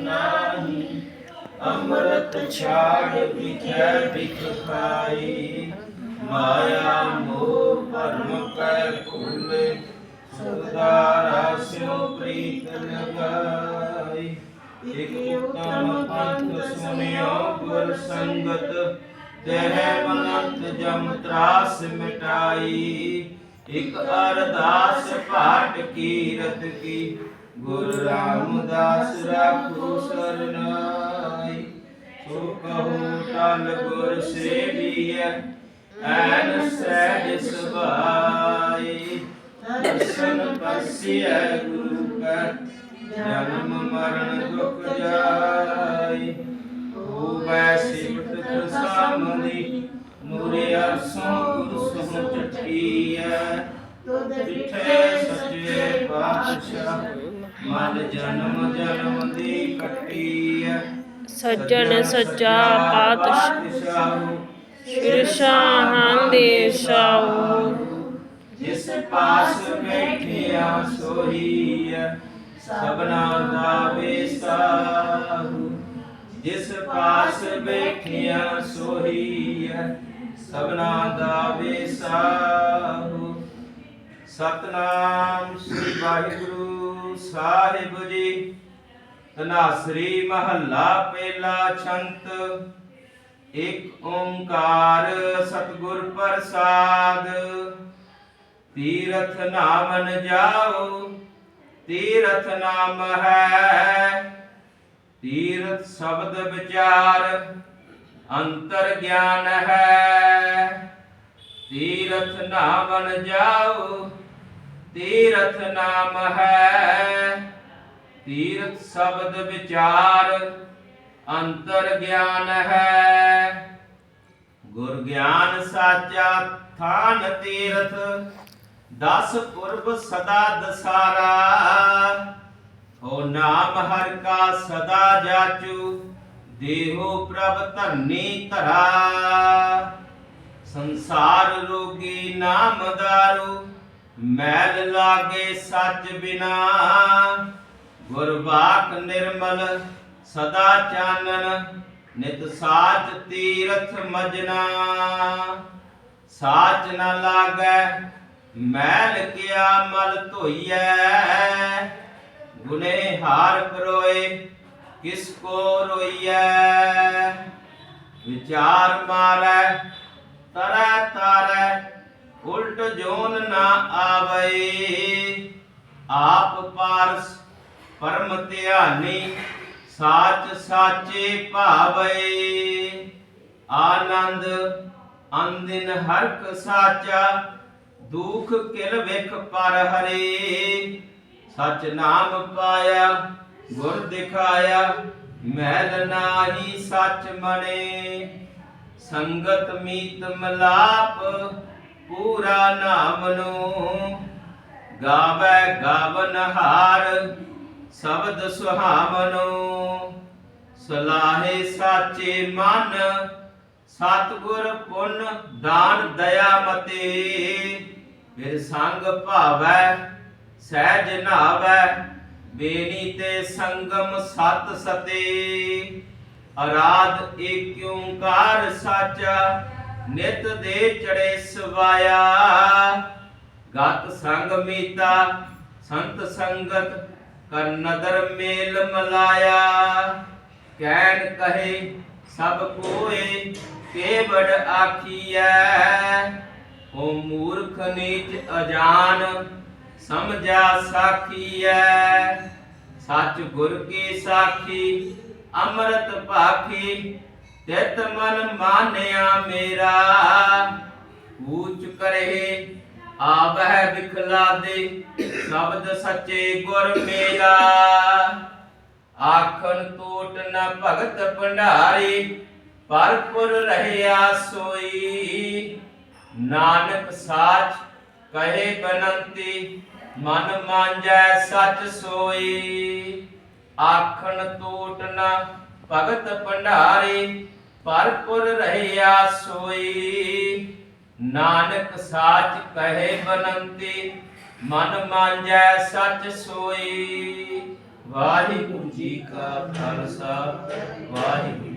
ਨਾਹੀ, ਅੰਮ੍ਰਿਤ ਛਾੜ ਵਿਖੇ ਬਿਖ ਖਾਈ ਮਾਇਆ ਮੋਹ ਭਰਮ ਪੈ ਭੁੱਲੇ ਸਦਾ ਰਸਿਓ ਪ੍ਰੀਤ ਲਗਾਈ। ਇਕ ਉਤਮ ਪੰਥ ਸੁਨਿਓ ਗੁਰ ਸੰਗਤ ਤਹਿ ਮਨੰਤ ਜਮ ਤਰਾਸ ਮਿਟਾਈ। ਇਕ ਅਰਦਾਸ ਪਾਟ ਕੀਰਤ ਕੀ ਗੁਰ ਰਾਮਦਾਸ ਰਾਖੋ ਸਰਨਾਈ। ਸੋ ਕਹੋ ਟਲ ਗੁਰ ਸੇਵੀਐ, ਐਨ ਸਹਿਜ ਸੁਭਾਈ। ਦਰਸ਼ਨ ਪਰਸਿਐ ਗੁਰੂ ਕੈ, ਜਨਮ ਮਰਨ ਦੁਖ ਜਾਈ। ਹੋਵੈ ਸਿਫਤ ਪ੍ਰਸਾਮਨੀ ਨੂਰੇ ਅਰਸੋਂ ਗੁਰੂ ਸੋਹ ਚਟੀਐ ਤਿਠੇ ਸੱਚੇ ਮਨ ਜਨਮ ਜਨਮ ਦੀ ਕੱਟੀਐ। ਸੱਜਣ ਸੱਚਾ ਪਾਤਸ਼ਾਹ। ਸ਼ਿਰਸ਼ਾਹਾਂ ਦੇ ਸਾਉ ਜਿਸ ਪਾਸ ਬੈਠਿਆ ਸੋਹੀਐ ਸਭਨਾ ਦਾ ਵੇਸਾਹੂ। ਜਿਸ ਪਾਸ ਬੈਠਿਆ ਸੋਹੀਐ ਸਭਨਾ ਦਾ ਵੇਸਾਹੂ। ਸਤਨਾਮ ਸ੍ਰੀ ਵਾਹਿਗੁਰੂ ਸਾਹਿਬ ਜੀ। ਤਨਾਸਰੀ ਮਹੱਲਾ ਪਹਿਲਾ ਛੰਤ। ਇਕ ਓੰਕਾਰ ਸਤਿਗੁਰ ਪ੍ਰਸਾਦ। ਤੀਰਥ ਨਾਮਨ ਜਾਓ, ਤੀਰਥ ਨਾਮ ਹੈ। ਤੀਰਥ ਸ਼ਬਦ ਵਿਚਾਰ ਅੰਤਰ ਗਿਆਨ ਹੈ। ਤੀਰਥ ਨਾਮਨ ਜਾਓ, ਤੀਰਥ ਨਾਮ ਹੈ। ਤੀਰਥ ਸ਼ਬਦ ਵਿਚਾਰ ਅੰਤਰ ਗਿਆਨ ਹੈ। ਗੁਰ ਗਿਆਨ ਸਾਚਾ ਥਾਨ ਤੀਰਥ, ਦਸ ਪੁਰਬ ਸਦਾ ਦਸਾਰਾ। ਹੋ ਨਾਮ ਹਰ ਕਾ ਸਦਾ ਜਾਚੂ, ਦੇਹੋ ਪ੍ਰਭ ਧਰਨੀ ਧਰਾ। ਸੰਸਾਰ ਰੋਗੀ ਨਾਮ ਦਾਰੂ, ਮੈਲ ਲਾਗੇ ਸੱਚ ਬਿਨਾ। ਗੁਰਬਾਕ ਨਿਰਮਲ ਸਦਾ ਚਾਨਣ, ਨਿਤ ਸਾਚ ਤੀਰਥ ਮਜਨਾ। ਸਾਚ ਨਾ ਲਾਗੈ, ਮੈਲ ਕਿਆ ਮਲ ਧੋਈਐ। ਗੁਨੇ ਹਾਰ ਕਰੋਏ ਕਿਸ ਕੋ ਰੋਈਐ। ਵਿਚਾਰ ਮਾਰੈ ਤਰੈ ਤਾਰੈ, ਉਲਟ ਜੋਨ ਨਾ ਆਵੇ। ਆਪ ਪਾਰਸ ਪਰਮ ਧਿਆਨੀ, ਸਾਚ ਸਾਚੇ ਭਾਵੇ। ਆਨੰਦ ਅੰਦਿਨ ਹਰਕ ਸਾਚਾ, ਦੁਖ ਕਿਲ ਵਿਖ ਪਰ ਹਰੇ। ਸਚ ਨਾਮ ਪਾਇਆ, ਗੁਰ ਦਿਖਾਇਆ, ਮੈਲ ਨਾਹੀ ਸਚ ਮਣੇ। ਸੰਗਤ ਮੀਤ ਮਲਾਪ, ਪੂਰਾ ਨਾਮ ਨੂੰ ਗਾਵੇ ਗਾਵਨ ਹਾਰ, ਸ਼ਬਦ ਸੁਹਾਵਨੋ। ਸਲਾਹੇ ਸਾਚੇ ਮਨ, ਸਤਗੁਰ ਪੁੰਨ ਦਾਨ ਦਇਆ ਮਤੇ। ਫਿਰ ਸੰਗ ਭਾਵੈ, ਸਹਿਜ ਨਾਵੈ, ਬੇਨੀ ਤੇ ਸੰਗਮ ਸਤ ਸਤੇ। ਅਰਾਧ ਏਕ ਸਾਚਾ, ਨਿਤ ਦੇ ਚੜੇ ਸਵਾਇਆ। ਗਤ ਸੰਗ ਮੀਤਾ, ਸੰਤ ਸੰਗਤ ਕਰ ਨਦਰ ਮੇਲ ਮਲਾਇਆ। ਕਹਿਣ ਕਹੇ, ਸਭ ਕੋਏ ਕੇਵੜ ਆਖੀਐ। ਓ ਮੂਰਖ ਨੀਚ ਅਜਾਨ, ਸਮਝਾ ਸਾਖੀਐ। ਸੱਚ ਗੁਰ ਕੀ ਸਾਖੀ ਅੰਮ੍ਰਿਤ ਭਾਖੀ, ਤਿਤ ਮਨ ਮਾਨਿਆ ਮੇਰਾ। ਊਚ ਕਰੇ ਆਵਹਿ ਵਿਖਲਾ ਦੇ, ਸ਼ਬਦ ਸੱਚੇ ਗੁਰ ਮੇਰਾ। ਆਖਣ ਟੋਟ ਨ ਭਗਤ ਭੰਡਾਰੀ ਪਰਪੁਰ ਰਹਿਆ ਸੋਈ। ਨਾਨਕ ਸਾਚ ਕਹੇ ਬਨੰਤੀ, ਮਨ ਮਾਂਜੈ ਸਚ ਸੋਈ। ਆਖਣ ਟੋਟ ਨ ਭਗਤ ਭੰਡਾਰੀ ਪਰਪੁਰ ਰਹਿਆ ਸੋਈ। ਨਾਨਕ ਸਾਚ ਕਹੇ ਬਨੰਤੀ, ਮਨ ਮਾਂਜੈ ਸਚ ਸੋਈ। ਵਾਹਿਗੁਰੂ ਜੀ ਕਾ ਖਾਲਸਾ, ਵਾਹਿਗੁਰੂ